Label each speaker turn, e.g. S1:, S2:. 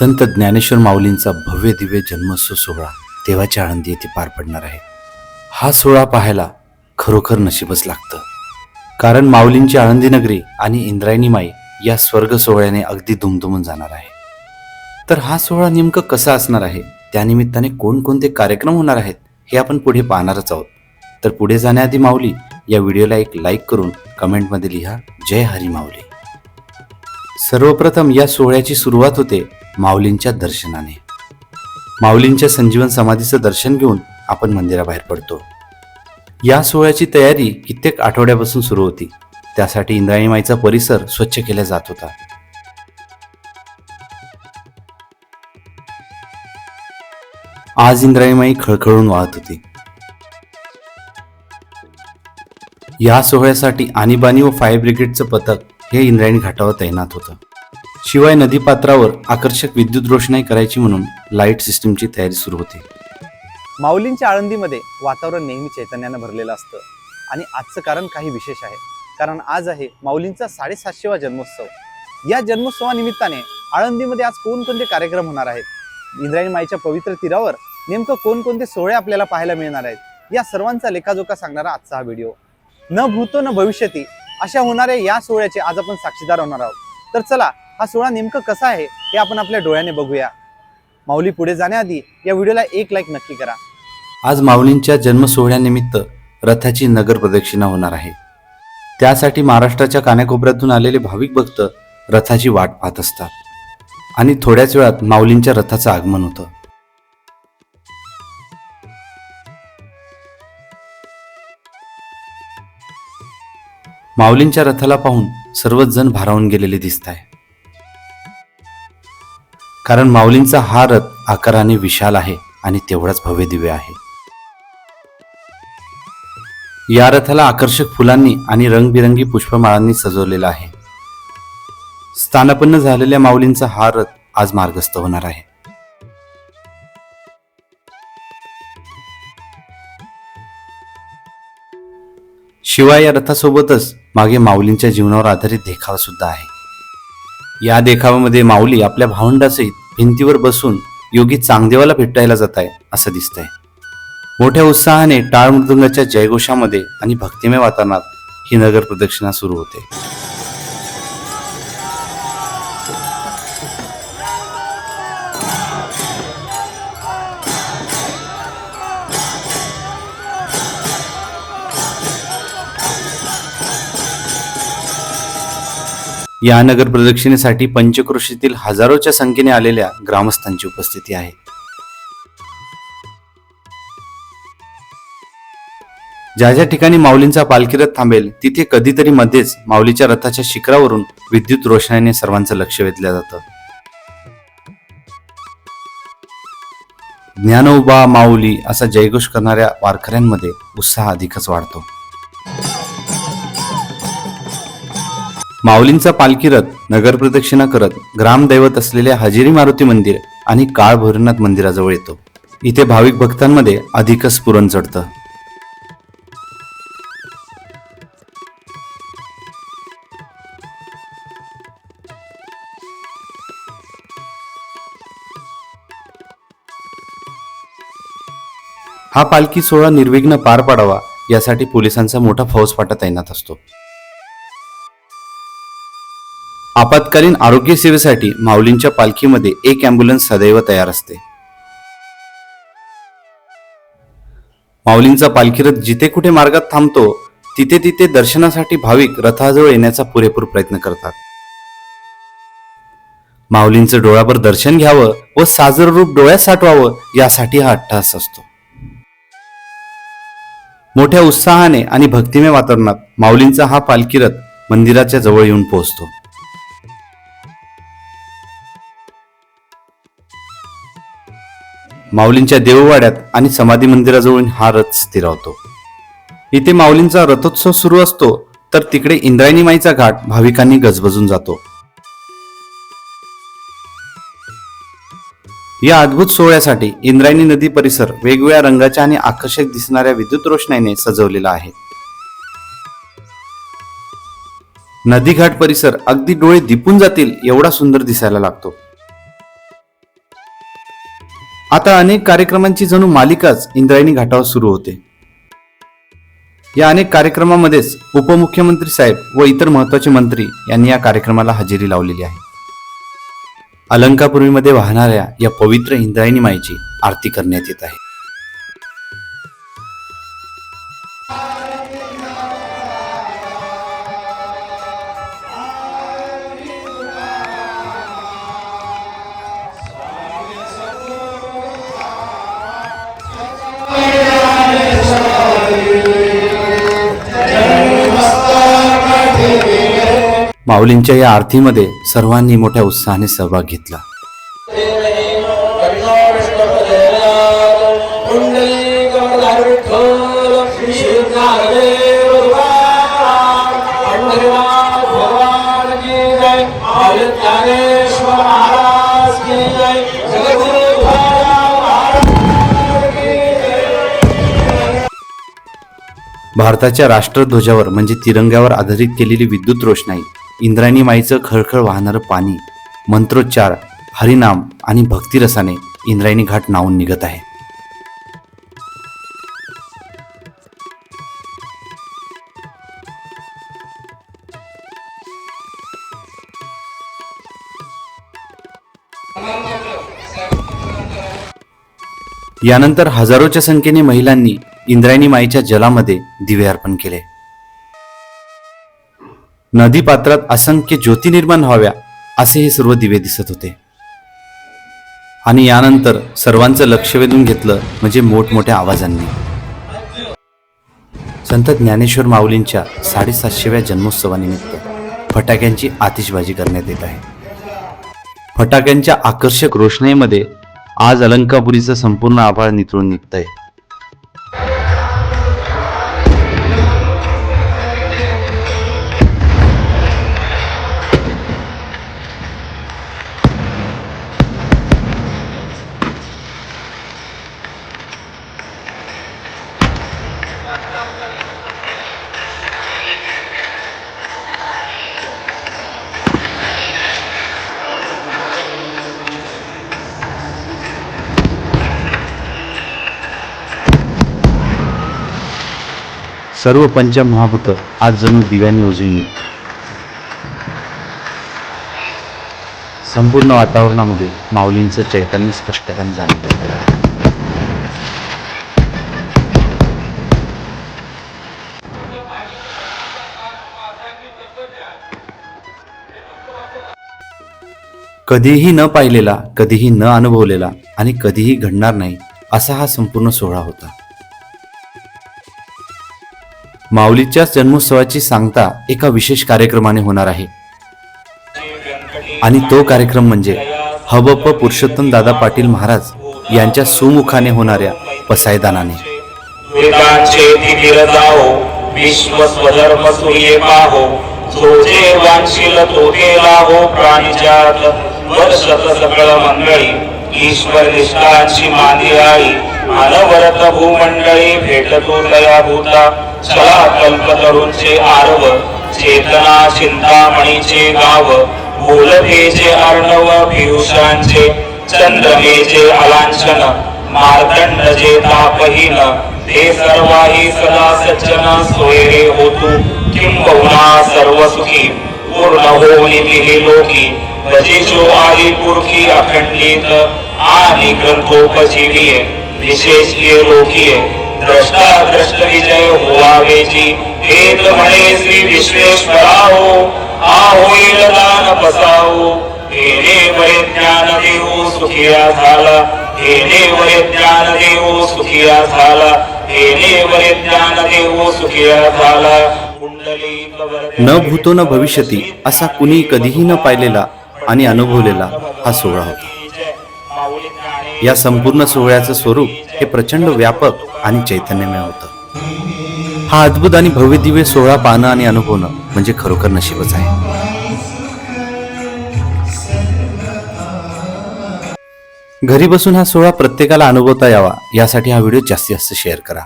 S1: संत ज्ञानेश्वर माऊलींचा भव्य दिव्य जन्मोत्सव सोहळा देवाच्या आळंदी येथे पार पडणार आहे. हा सोहळा पाहायला खरोखर नशीबच लागतं. कारण माऊलींची आळंदी नगरी आणि इंद्रायणी माई या स्वर्ग सोहळ्याने अगदी दुमदुमून जाणार आहे. तर हा सोहळा नेमकं कसा असणार आहे? त्यानिमित्ताने कोणकोणते कार्यक्रम होणार आहेत? हे आपण पुढे पाहणारच आहोत. तर पुढे जाण्याआधी माऊली या व्हिडिओला एक लाईक करून कमेंटमध्ये लिहा जय हरी माऊली. सर्वप्रथम या सोहळ्याची सुरुवात होते माऊलींच्या दर्शनाने. माऊलींच्या संजीवन समाधीचं दर्शन घेऊन आपण मंदिराबाहेर पडतो. या सोहळ्याची तयारी कित्येक आठवड्यापासून सुरू होती. त्यासाठी इंद्रायणी माईचा परिसर स्वच्छ केला जात होता. आज इंद्रायणी माई खळखळून वाहत होती. या सोहळ्यासाठी आणीबाणी व फायर ब्रिगेडचं पथक हे इंद्रायणी घाटावर तैनात होतं. शिवाय नदीपात्रावर आकर्षक विद्युत रोषणाई करायची म्हणून लाइट सिस्टीमची तयारी सुरू होती.
S2: माऊलींच्या आळंदीमध्ये वातावरण नेहमी चैतन्यानं भरलेलं असतं. आणि आजचं कारण काही विशेष आहे. कारण आज आहे माऊलींचा साडेसातशेवा जन्मोत्सव. या जन्मोत्सवानिमित्ताने आळंदीमध्ये आज कोणकोणते कार्यक्रम होणार आहेत? इंद्रायणी माईच्या पवित्र तीरावर नेमकं कोणकोणते सोहळे आपल्याला पाहायला मिळणार आहेत? या सर्वांचा लेखाजोखा सांगणारा आजचा हा व्हिडिओ. न भूतो न भविष्यती अशा होणाऱ्या या सोहळ्याचे आज आपण साक्षीदार होणार आहोत. तर चला हा सोहळा नेमकं कसा आहे हे आपण आपल्या डोळ्याने बघूया. माऊली पुढे जाण्याआधी या व्हिडिओला एक लाईक नक्की करा.
S1: आज माऊलींच्या जन्म सोहळ्यानिमित्त रथाची नगर प्रदक्षिणा होणार आहे. त्यासाठी महाराष्ट्राच्या कानाकोपऱ्यातून आलेले भाविक भक्त रथाची वाट पाहत असतात. आणि थोड्याच वेळात माऊलींच्या रथाचं आगमन होतं. माऊलींच्या रथाला पाहून सर्वच जण भारावून गेलेले दिसत आहे कारण माऊलींचा हा रथ आकाराने विशाल आहे आणि तेवढाच भव्य दिव्य आहे. या रथाला आकर्षक फुलांनी आणि रंगबिरंगी पुष्पमाळांनी सजवलेला आहे. स्थानापन्न झालेल्या माऊलींचा हा रथ आज मार्गस्थ होणार आहे. शिवाय या रथासोबतच मागे माऊलींच्या जीवनावर आधारित देखावा सुद्धा आहे. या देखावामध्ये माऊली आपल्या भावंडासहित भिंतीवर बसून योगी चांगदेवाला भेटायला जात आहे असं दिसतंय. मोठ्या उत्साहाने टाळ मृदुंगाच्या जयघोषामध्ये आणि भक्तिमय वातावरणात ही नगर प्रदक्षिणा सुरू होते. या नगर प्रदक्षिणेसाठी पंचक्रोशीतील हजारोच्या संख्येने आलेल्या ग्रामस्थांची उपस्थिती आहे. ज्या ज्या ठिकाणी माऊलींचा पालखी रथ थांबेल तिथे कधीतरी मध्येच माऊलीच्या रथाच्या शिखरावरून विद्युत रोषणाईने सर्वांचं लक्ष वेधलं जातं. ज्ञानोबा माऊली असा जयघोष करणाऱ्या वारकऱ्यांमध्ये उत्साह अधिकच वाढतो. माऊलींचा पालखी रथ नगर प्रदक्षिणा करत ग्रामदैवत असलेल्या हजेरी मारुती मंदिर आणि काळ भैरवनाथ मंदिराजवळ येतो. इथे भाविक भक्तांमध्ये अधिकच पुरण चढतं. हा पालखी सोहळा निर्विघ्न पार पाडावा यासाठी पोलिसांचा मोठा फौजफाटा तैनात असतो. आपत्कालीन आरोग्य सेवेसाठी माऊलींच्या पालखीमध्ये एक अँब्युलन्स सदैव तयार असते. माऊलींचा पालखीरथ जिथे कुठे मार्गात थांबतो तिथे तिथे दर्शनासाठी भाविक रथाजवळ येण्याचा पुरेपूर प्रयत्न करतात. माऊलींचं डोळ्यावर दर्शन घ्यावं व साजर रूप डोळ्यात साठवावं यासाठी हा अट्टहास असतो. मोठ्या उत्साहाने आणि भक्तिमय वातावरणात माऊलींचा हा पालखीरथ मंदिराच्या जवळ येऊन पोहोचतो. माऊलींच्या देववाड्यात आणि समाधी मंदिराजवळून हा रथ स्थिरावतो इथे माऊलींचा रथोत्सव सुरू असतो तर तिकडे इंद्रायणी माईचा घाट भाविकांनी गजबजून जातो. या अद्भुत सोहळ्यासाठी इंद्रायणी नदी परिसर वेगवेगळ्या रंगाच्या आणि आकर्षक दिसणाऱ्या विद्युत रोषणाईने सजवलेला आहे. नदीघाट परिसर अगदी डोळे दिपून जातील एवढा सुंदर दिसायला लागतो. आता अनेक कार्यक्रमांची जणू मालिकाच इंद्रायणी घाटावर सुरू होते. या अनेक कार्यक्रमामध्येच उपमुख्यमंत्री साहेब व इतर महत्त्वाचे मंत्री यांनी या कार्यक्रमाला हजेरी लावलेली आहे. अलंकापूर्वीमध्ये वाहणाऱ्या या पवित्र इंद्रायणी माईची आरती करण्यात येत आहे. माऊलींच्या या आरतीमध्ये सर्वांनी मोठ्या उत्साहाने सहभाग घेतला. भारताच्या राष्ट्रध्वजावर म्हणजे तिरंग्यावर आधारित केलेली विद्युत रोषणाई इंद्रायणी माईचं खळखळ वाहणारं पाणी मंत्रोच्चार हरिनाम आणि भक्तिरसाने इंद्रायणी घाट नावून निघत आहे. यानंतर हजारोच्या संख्येने महिलांनी इंद्रायणी माईच्या जलामध्ये दिवे अर्पण केले. नदी पात्रात असंख्य ज्योती निर्माण व्हाव्या असे हे सर्व दिवे दिसत होते. आणि यानंतर सर्वांचं लक्ष वेधून घेतलं म्हणजे मोठमोठ्या आवाजांनी. संत ज्ञानेश्वर माऊलींच्या साडेसातशेव्या जन्मोत्सवानिमित्त फटाक्यांची आतिषबाजी करण्यात येत आहे. फटाक्यांच्या आकर्षक रोषणाईमध्ये आज अलंकापुरीचं संपूर्ण आभाळ नितळून निघतंय. सर्व पंचमहाभूत आज जणू दिव्याने उजळली संपूर्ण वातावरणामध्ये माऊलींचं चैतन्य स्पष्टपणे जाणवलं कधीही न पाहिलेला कधीही न अनुभवलेला आणि कधीही घडणार नाही असा हा संपूर्ण सोहळा होता. माऊलीच्या जन्मोत्सवाची सांगता एका विशेष कार्यक्रमाने होणार आहे. आणि तो कार्यक्रम म्हणजे हबप पुरुषोत्तम दादा पाटील महाराज यांच्या सुमुखाने होणाऱ्या पसायदानाने.
S3: ईश्वर निष्ठाची माती आई अनवरत भूमंडळी भेटतो दया भूता चला कल्प तरुणचे आरव चेतना चिंतामणीचे गाव बोलतेचे अर्णव पियुषांचे चंद्रमेचे अलांछन मार्दंड जे तापहीन ते सर्वाही सदा सज्जन सोयरे होतु किंबहुना सर्व सुखी पूर्ण होऊन हे लोकी भजिशो आली पुरखी अखंडित आणि ग्रंथोपजीवीय विशेष लोकीय. द्रष्टा द्रष्ट विजय होवावेची हेत म्हणे श्री विश्वेश्वराहो दान हेने वरे ज्ञान सुखिया झाला। हेने वरे ज्ञान देऊ सुखिया झाला। हेने वरे ज्ञान देऊ सुखिया झाला।
S1: न भूतो न भविष्यती असा कुणी कधीही न पाहिलेला आणि अनुभवलेला हा सोहळा होता। या संपूर्ण सोहळ्याचं स्वरूप हे प्रचंड व्यापक आणि चैतन्यमय होतं. हा अद्भुत आणि भव्य दिव्य सोहळा पाहणं आणि अनुभवणं म्हणजे खरोखर नशीबच आहे. घरी बसून हा सोहळा प्रत्येकाला अनुभवता यावा यासाठी हा व्हिडिओ जास्तीत जास्त शेअर करा.